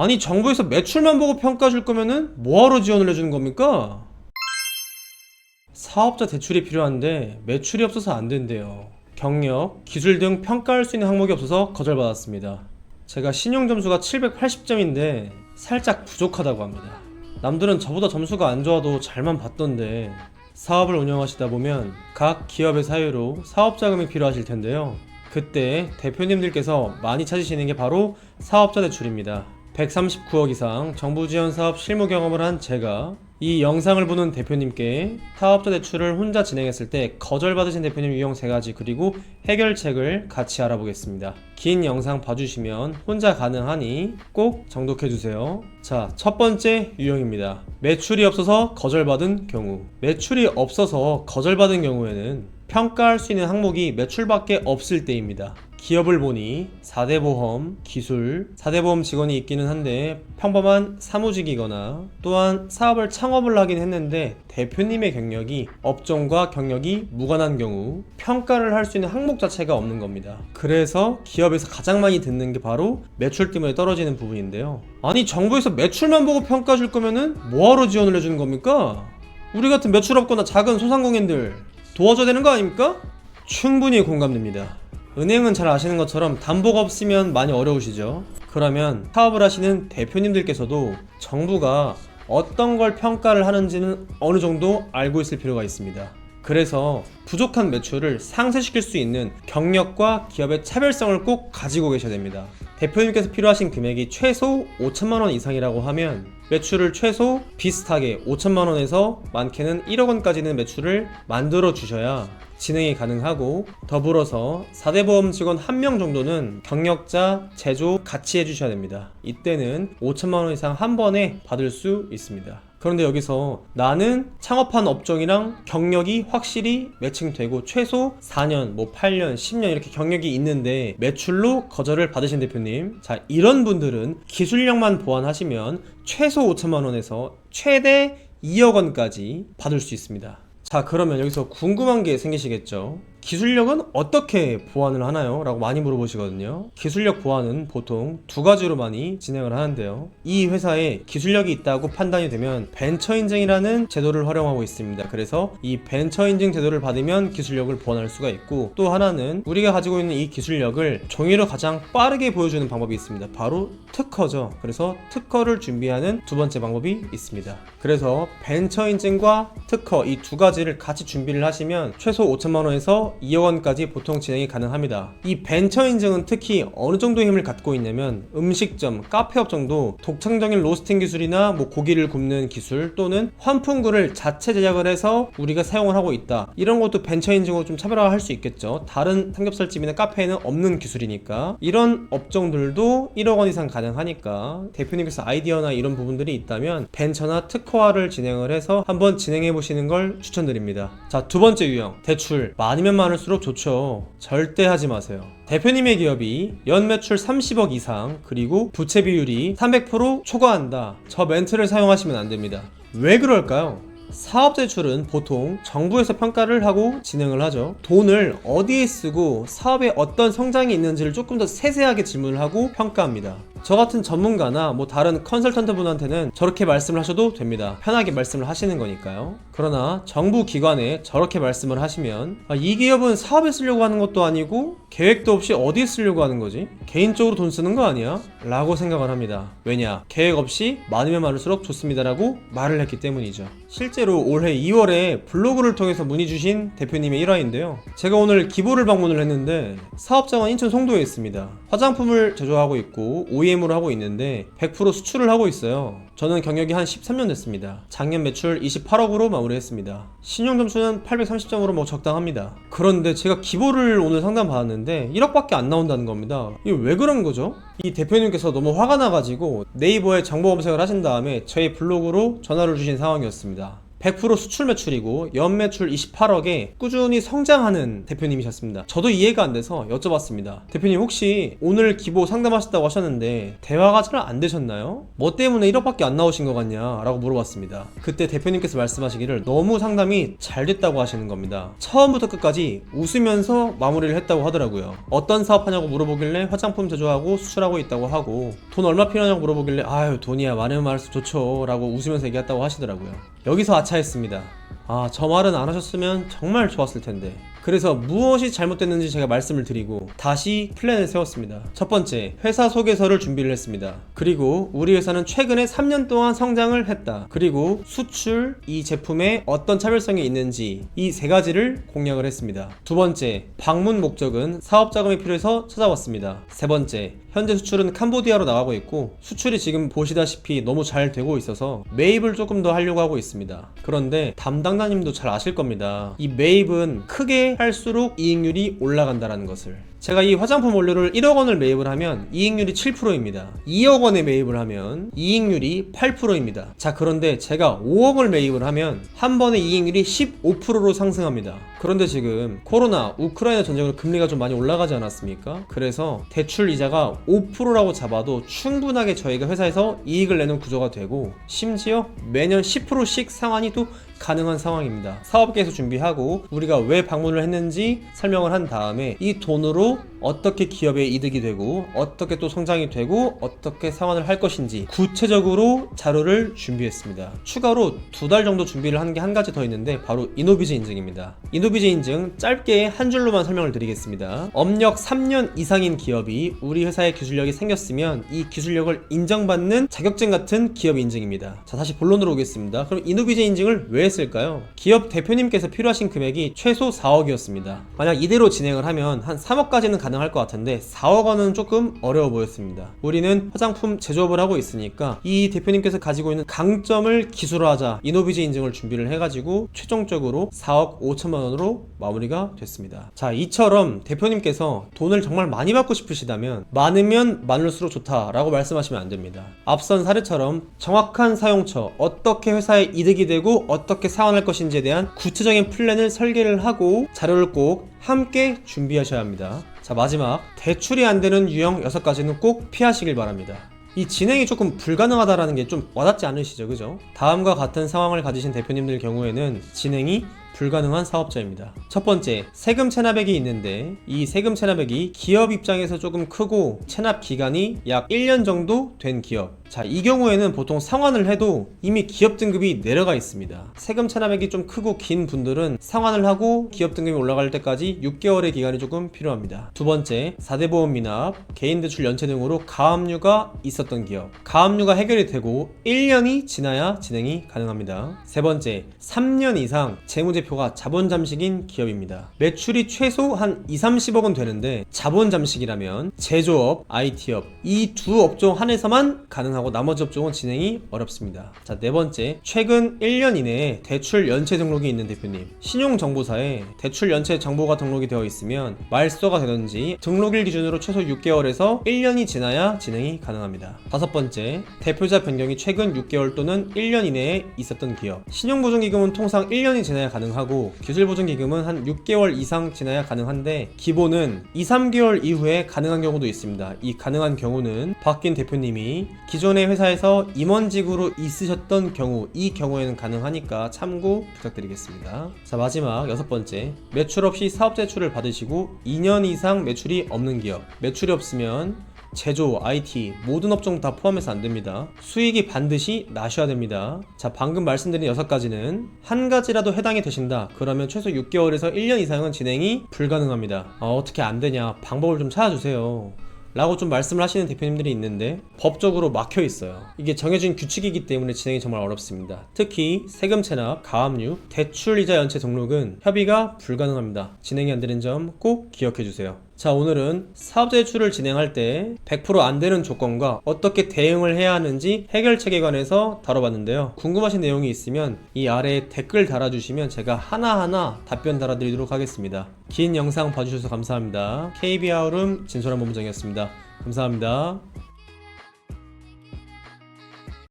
아니 정부에서 매출만 보고 평가 줄 거면은 뭐하러 지원을 해주는 겁니까? 사업자 대출이 필요한데 매출이 없어서 안 된대요. 경력, 기술 등 평가할 수 있는 항목이 없어서 거절받았습니다. 제가 신용 점수가 780점인데 살짝 부족하다고 합니다. 남들은 저보다 점수가 안 좋아도 잘만 봤던데 사업을 운영하시다 보면 각 기업의 사유로 사업 자금이 필요하실 텐데요. 그때 대표님들께서 많이 찾으시는 게 바로 사업자 대출입니다. 139억 이상 정부 지원 사업 실무 경험을 한 제가 이 영상을 보는 대표님께 사업자 대출을 혼자 진행했을 때 거절받으신 대표님 유형 세 가지 그리고 해결책을 같이 알아보겠습니다. 긴 영상 봐주시면 혼자 가능하니 꼭 정독해 주세요. 자, 첫 번째 유형입니다. 매출이 없어서 거절받은 경우. 매출이 없어서 거절받은 경우에는 평가할 수 있는 항목이 매출밖에 없을 때입니다. 기업을 보니 4대 보험, 기술, 4대 보험 직원이 있기는 한데 평범한 사무직이거나 또한 사업을 창업을 하긴 했는데 대표님의 경력이 업종과 경력이 무관한 경우 평가를 할 수 있는 항목 자체가 없는 겁니다. 그래서 기업에서 가장 많이 듣는 게 바로 매출 때문에 떨어지는 부분인데요. 아니 정부에서 매출만 보고 평가 줄 거면은 뭐하러 지원을 해주는 겁니까? 우리 같은 매출 없거나 작은 소상공인들 도와줘야 되는 거 아닙니까? 충분히 공감됩니다. 은행은 잘 아시는 것처럼 담보가 없으면 많이 어려우시죠. 그러면 사업을 하시는 대표님들께서도 정부가 어떤 걸 평가를 하는지는 어느 정도 알고 있을 필요가 있습니다. 그래서 부족한 매출을 상쇄시킬 수 있는 경력과 기업의 차별성을 꼭 가지고 계셔야 됩니다. 대표님께서 필요하신 금액이 최소 5천만 원 이상이라고 하면 매출을 최소 비슷하게 5천만 원에서 많게는 1억 원까지는 매출을 만들어 주셔야 진행이 가능하고 더불어서 4대 보험 직원 한명 정도는 경력자, 제조 같이 해주셔야 됩니다. 이때는 5천만 원 이상 한 번에 받을 수 있습니다. 그런데 여기서 나는 창업한 업종이랑 경력이 확실히 매칭되고 최소 4년, 뭐 8년, 10년 이렇게 경력이 있는데 매출로 거절을 받으신 대표님. 자, 이런 분들은 기술력만 보완하시면 최소 5천만 원에서 최대 2억 원까지 받을 수 있습니다. 자, 그러면 여기서 궁금한 게 생기시겠죠? 기술력은 어떻게 보완을 하나요? 라고 많이 물어보시거든요. 기술력 보완은 보통 두 가지로 많이 진행을 하는데요. 이 회사에 기술력이 있다고 판단이 되면 벤처 인증이라는 제도를 활용하고 있습니다. 그래서 이 벤처 인증 제도를 받으면 기술력을 보완할 수가 있고 또 하나는 우리가 가지고 있는 이 기술력을 종이로 가장 빠르게 보여주는 방법이 있습니다. 바로 특허죠. 그래서 특허를 준비하는 두 번째 방법이 있습니다. 그래서 벤처 인증과 특허 이 두 가지를 같이 준비를 하시면 최소 5천만 원에서 2억 원까지 보통 진행이 가능합니다. 이 벤처 인증은 특히 어느 정도 힘을 갖고 있냐면 음식점, 카페업 정도 독창적인 로스팅 기술이나 뭐 고기를 굽는 기술 또는 환풍구를 자체 제작을 해서 우리가 사용을 하고 있다. 이런 것도 벤처 인증으로 좀 차별화할 수 있겠죠. 다른 삼겹살집이나 카페에는 없는 기술이니까 이런 업종들도 1억 원 이상 가능하니까 대표님께서 아이디어나 이런 부분들이 있다면 벤처나 특허화를 진행을 해서 한번 진행해 보시는 걸 추천드립니다. 자, 두 번째 유형. 대출 많으면 많 을수록 좋죠. 절대 하지 마세요. 대표님의 기업이 연 매출 30억 이상 그리고 부채 비율이 300% 초과한다. 저 멘트를 사용하시면 안 됩니다. 왜 그럴까요? 사업 대출은 보통 정부에서 평가를 하고 진행을 하죠. 돈을 어디에 쓰고 사업에 어떤 성장이 있는지를 조금 더 세세하게 질문을 하고 평가합니다. 저 같은 전문가나 뭐 다른 컨설턴트 분한테는 저렇게 말씀을 하셔도 됩니다. 편하게 말씀을 하시는 거니까요. 그러나 정부 기관에 저렇게 말씀을 하시면 아, 이 기업은 사업에 쓰려고 하는 것도 아니고 계획도 없이 어디에 쓰려고 하는 거지? 개인적으로 돈 쓰는 거 아니야? 라고 생각을 합니다. 왜냐? 계획 없이 많으면 많을수록 좋습니다라고 말을 했기 때문이죠. 실제로 올해 2월에 블로그를 통해서 문의 주신 대표님의 일화인데요. 제가 오늘 기보를 방문을 했는데 사업장은 인천 송도에 있습니다. 화장품을 제조하고 있고 OEM으로 하고 있는데 100% 수출을 하고 있어요. 저는 경력이 한 13년 됐습니다. 작년 매출 28억으로 마무리했습니다. 신용 점수는 830점으로 뭐 적당합니다. 그런데 제가 기보를 오늘 상담 받았는데 1억밖에 안 나온다는 겁니다. 이게 왜 그런 거죠? 이 대표님께서 너무 화가 나가지고 네이버에 정보 검색을 하신 다음에 저희 블로그로 전화를 주신 상황이었습니다. 100% 수출 매출이고 연 매출 28억에 꾸준히 성장하는 대표님이셨습니다. 저도 이해가 안 돼서 여쭤봤습니다. 대표님 혹시 오늘 기보 상담하셨다고 하셨는데 대화가 잘 안 되셨나요? 뭐 때문에 1억밖에 안 나오신 것 같냐? 라고 물어봤습니다. 그때 대표님께서 말씀하시기를 너무 상담이 잘 됐다고 하시는 겁니다. 처음부터 끝까지 웃으면서 마무리를 했다고 하더라고요. 어떤 사업하냐고 물어보길래 화장품 제조하고 수출하고 있다고 하고 돈 얼마 필요하냐고 물어보길래 아유 돈이야 많으면 많을수록 좋죠 라고 웃으면서 얘기했다고 하시더라고요. 여기서 아 차했습니다. 아, 저 말은 안 하셨으면 정말 좋았을 텐데. 그래서 무엇이 잘못됐는지 제가 말씀을 드리고 다시 플랜을 세웠습니다. 첫 번째, 회사 소개서를 준비를 했습니다. 그리고 우리 회사는 최근에 3년 동안 성장을 했다. 그리고 수출, 이 제품에 어떤 차별성이 있는지 이 세 가지를 공략을 했습니다. 두 번째, 방문 목적은 사업 자금이 필요해서 찾아왔습니다. 세 번째, 현재 수출은 캄보디아로 나가고 있고 수출이 지금 보시다시피 너무 잘 되고 있어서 매입을 조금 더 하려고 하고 있습니다. 그런데 담당자님도 잘 아실 겁니다. 이 매입은 크게 할수록 이익률이 올라간다는 것을. 제가 이 화장품 원료를 1억 원을 매입을 하면 이익률이 7%입니다. 2억 원에 매입을 하면 이익률이 8%입니다. 자, 그런데 제가 5억을 매입을 하면 한 번에 이익률이 15%로 상승합니다. 그런데 지금 코로나, 우크라이나 전쟁으로 금리가 좀 많이 올라가지 않았습니까? 그래서 대출 이자가 5%라고 잡아도 충분하게 저희가 회사에서 이익을 내는 구조가 되고 심지어 매년 10%씩 상환이 또 가능한 상황입니다. 사업계에서 준비하고 우리가 왜 방문을 했는지 설명을 한 다음에 이 돈으로 어떻게 기업에 이득이 되고 어떻게 또 성장이 되고 어떻게 상환을 할 것인지 구체적으로 자료를 준비했습니다. 추가로 두 달 정도 준비를 한게한 가지 더 있는데 바로 이노비즈 인증입니다. 이노비즈 인증 짧게 한 줄로만 설명을 드리겠습니다. 업력 3년 이상인 기업이 우리 회사의 기술력이 생겼으면 이 기술력을 인정받는 자격증 같은 기업 인증입니다. 자 다시 본론으로 오겠습니다. 그럼 이노비즈 인증을 왜 했을까요? 기업 대표님께서 필요하신 금액이 최소 4억이었습니다. 만약 이대로 진행을 하면 한 3억까지 는 가능할 것 같은데 4억 원은 조금 어려워 보였습니다. 우리는 화장품 제조업을 하고 있으니까 이 대표님께서 가지고 있는 강점을 기술화하자 이노비즈 인증을 준비를 해가지고 최종적으로 4억 5천만 원으로 마무리가 됐습니다. 자 이처럼 대표님께서 돈을 정말 많이 받고 싶으시다면 많으면 많을수록 좋다라고 말씀하시면 안 됩니다. 앞선 사례처럼 정확한 사용처 어떻게 회사에 이득이 되고 어떻게 사원할 것인지에 대한 구체적인 플랜을 설계를 하고 자료를 꼭 함께 준비하셔야 합니다. 자 마지막 대출이 안 되는 유형 6가지는 꼭 피하시길 바랍니다. 이 진행이 조금 불가능하다라는 게 좀 와닿지 않으시죠, 그죠? 다음과 같은 상황을 가지신 대표님들 경우에는 진행이 불가능한 사업자입니다. 첫 번째, 세금 체납액이 있는데 이 세금 체납액이 기업 입장에서 조금 크고 체납 기간이 약 1년 정도 된 기업. 자, 이 경우에는 보통 상환을 해도 이미 기업 등급이 내려가 있습니다. 세금 체납액이 좀 크고 긴 분들은 상환을 하고 기업 등급이 올라갈 때까지 6개월의 기간이 조금 필요합니다. 두 번째, 4대 보험 미납, 개인 대출 연체 등으로 가압류가 있었던 기업. 가압류가 해결이 되고 1년이 지나야 진행이 가능합니다. 세 번째, 3년 이상 재무제표가 자본 잠식인 기업입니다. 매출이 최소 한 2, 30억은 되는데 자본 잠식이라면 제조업, IT업 이 두 업종 한에서만 가능 하고 나머지 업종은 진행이 어렵습니다. 자, 네 번째, 최근 1년 이내에 대출 연체 등록이 있는 대표님. 신용정보사에 대출 연체 정보가 등록이 되어 있으면 말소가 되든지 등록일 기준으로 최소 6개월에서 1년이 지나야 진행이 가능합니다. 다섯 번째, 대표자 변경이 최근 6개월 또는 1년 이내에 있었던 기업. 신용보증기금은 통상 1년이 지나야 가능하고 기술보증기금은 한 6개월 이상 지나야 가능한데 기본은 2, 3개월 이후에 가능한 경우도 있습니다. 이 가능한 경우는 바뀐 대표님이 기존 의 회사에서 임원직으로 있으셨던 경우 이 경우에는 가능하니까 참고 부탁드리겠습니다. 자 마지막 여섯 번째 매출 없이 사업 제출을 받으시고 2년 이상 매출이 없는 기업 매출이 없으면 제조, IT 모든 업종 다 포함해서 안 됩니다. 수익이 반드시 나셔야 됩니다. 자, 방금 말씀드린 여섯 가지는 한 가지라도 해당이 되신다. 그러면 최소 6개월에서 1년 이상은 진행이 불가능합니다. 아, 어떻게 안 되냐? 방법을 좀 찾아주세요. 라고 좀 말씀을 하시는 대표님들이 있는데 법적으로 막혀 있어요. 이게 정해진 규칙이기 때문에 진행이 정말 어렵습니다. 특히 세금 체납, 가압류, 대출 이자 연체 등록은 협의가 불가능합니다. 진행이 안 되는 점 꼭 기억해 주세요. 자, 오늘은 사업 제출을 진행할 때 100%안 되는 조건과 어떻게 대응을 해야 하는지 해결책에 관해서 다뤄봤는데요. 궁금하신 내용이 있으면 이 아래에 댓글 달아주시면 제가 하나하나 답변 달아드리도록 하겠습니다. 긴 영상 봐주셔서 감사합니다. KB 아우름 진솔한 본부장이었습니다. 감사합니다.